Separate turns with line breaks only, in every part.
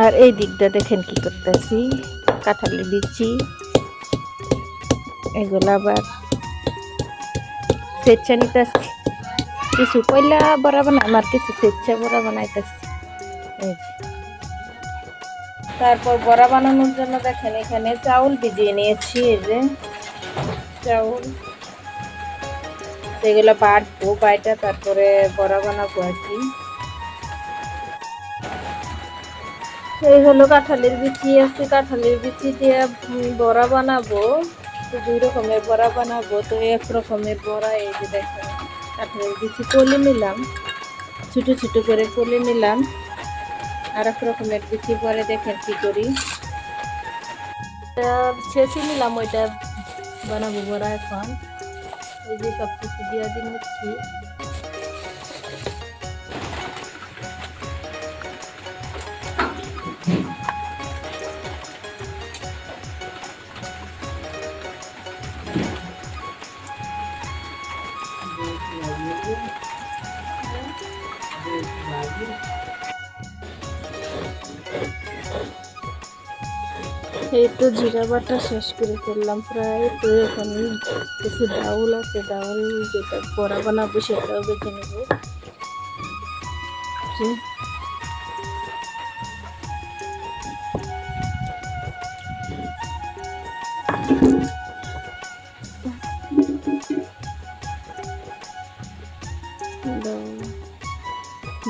আর এই দিকটা দেখেন কি করতেছি। কাঁঠালের বিচি, এগুলো আবার স্বেচ্ছা নিতেছি। কিছু কইলা বড়া বানাই আমার কিছু স্বেচ্ছা বড়া বানাইতেছি। তারপর বড়া বানানোর জন্য দেখেন এখানে চাউল ভিজিয়ে নিয়েছি, এই যে। চাউল। এগুলো বাটবো, বাইটা তারপরে বড়া বানাবো আর কি। এই হলো কাঁঠালের বিচি আছে কাঁঠালের বিচি দিয়ে বড়া বানাবো। তো দুই রকমের বড়া বানাবো। তো এক রকমের বড়া, এই যে দেখেন, কাঁঠালের বিচি কলে নিলাম। ছোট ছোট করে কলে নিলাম। আর এক রকমের বিচি পরে দেখেন কি করি। ছেঁচে নিলাম, ওইটা বানাবো বড়া এখন। এই যে সব কিছু দিয়ে দিয়ে এই তো জিরা বাটা শেষ করে ফেললাম। প্রায় তো এখন কিছু ডাউল আছে, ডাউল যেটা বড়া বানাবো সেটাও বেছে নেব।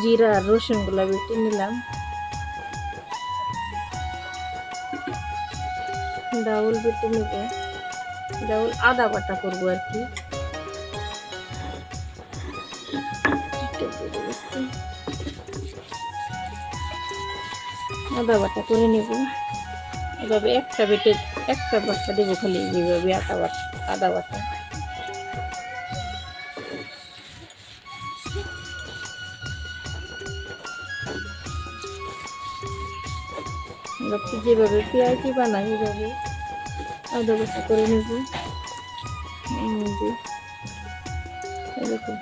জিরা আর রসুনগুলা বেটে নিলাম। ডাউল বেটে নেব। ডাউল আদা বাটা করব আর কি। আদা বাটা করে নেব। এভাবে একটা বেটে, একটা বাচ্চা দেবো খালি এইভাবে আদা বাটা আদা বাটা। তো যেভাবে পেঁয়াজি বানাই এভাবে। আদা বাটা করে নেব। এরকম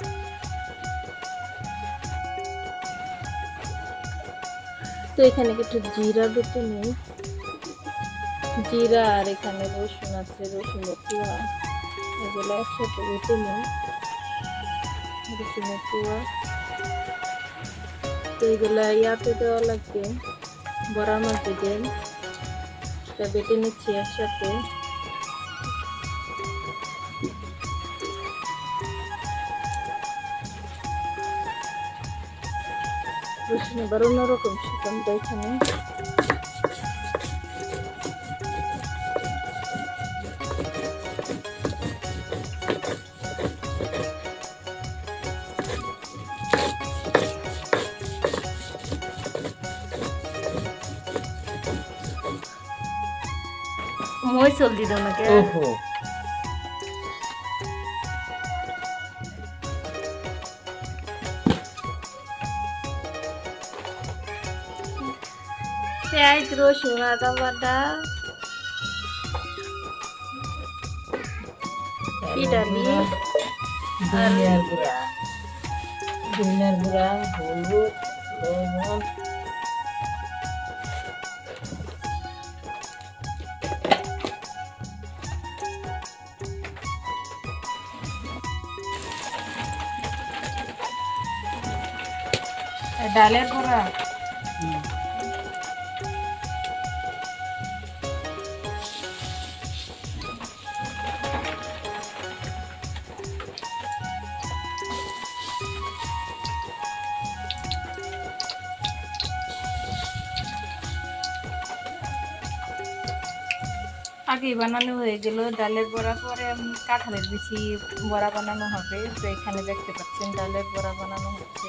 তো এখানে কিছু জিরা বেটে নেই। জিরা আর এখানে রসুন আছে রসুনের কুয়া এগুলো একসাথে বেটে নেই। রসুনের কুয়া তো এগুলা ইয়াতে দেওয়া লাগবে। বড়ার মধ্যে দেন এটা বেটে নিচ্ছি একসাথে। রসুন এবার অন্যরকম সুগন্ধ এখানে মই চল দি দাও নাকি
ওহো।
পেঁয়াজ রসুন আদা বাটা। পিঠালি।
ধনিয়ার গুঁড়া। ধনিয়ার গুঁড়া হলুদ লবণ।
ডালের বড়া আগেই বানানো হয়ে গেল ডালের বড়া, পরে কাঁঠালের বেশি বড়া বানানো হবে। তো এখানে দেখতে পাচ্ছেন ডালের বড়া বানানো হচ্ছে।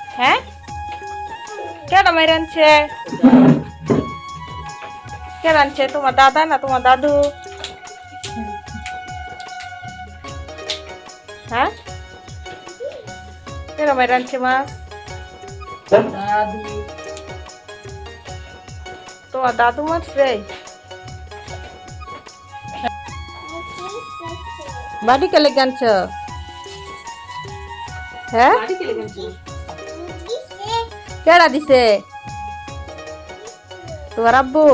হ্যাঁ? কেন মেরে আনছে? কে রাঁধছে তোমার দাদা না তোমার দাদু? হ্যাঁ? কেন মেরে আনছে মাছ
দাদু
তোমার দাদু মারছে বাড়ি কে লেগে আনছ হ্যাঁ?
বাড়ি
কেডা দিছে? তোমার আব্বু?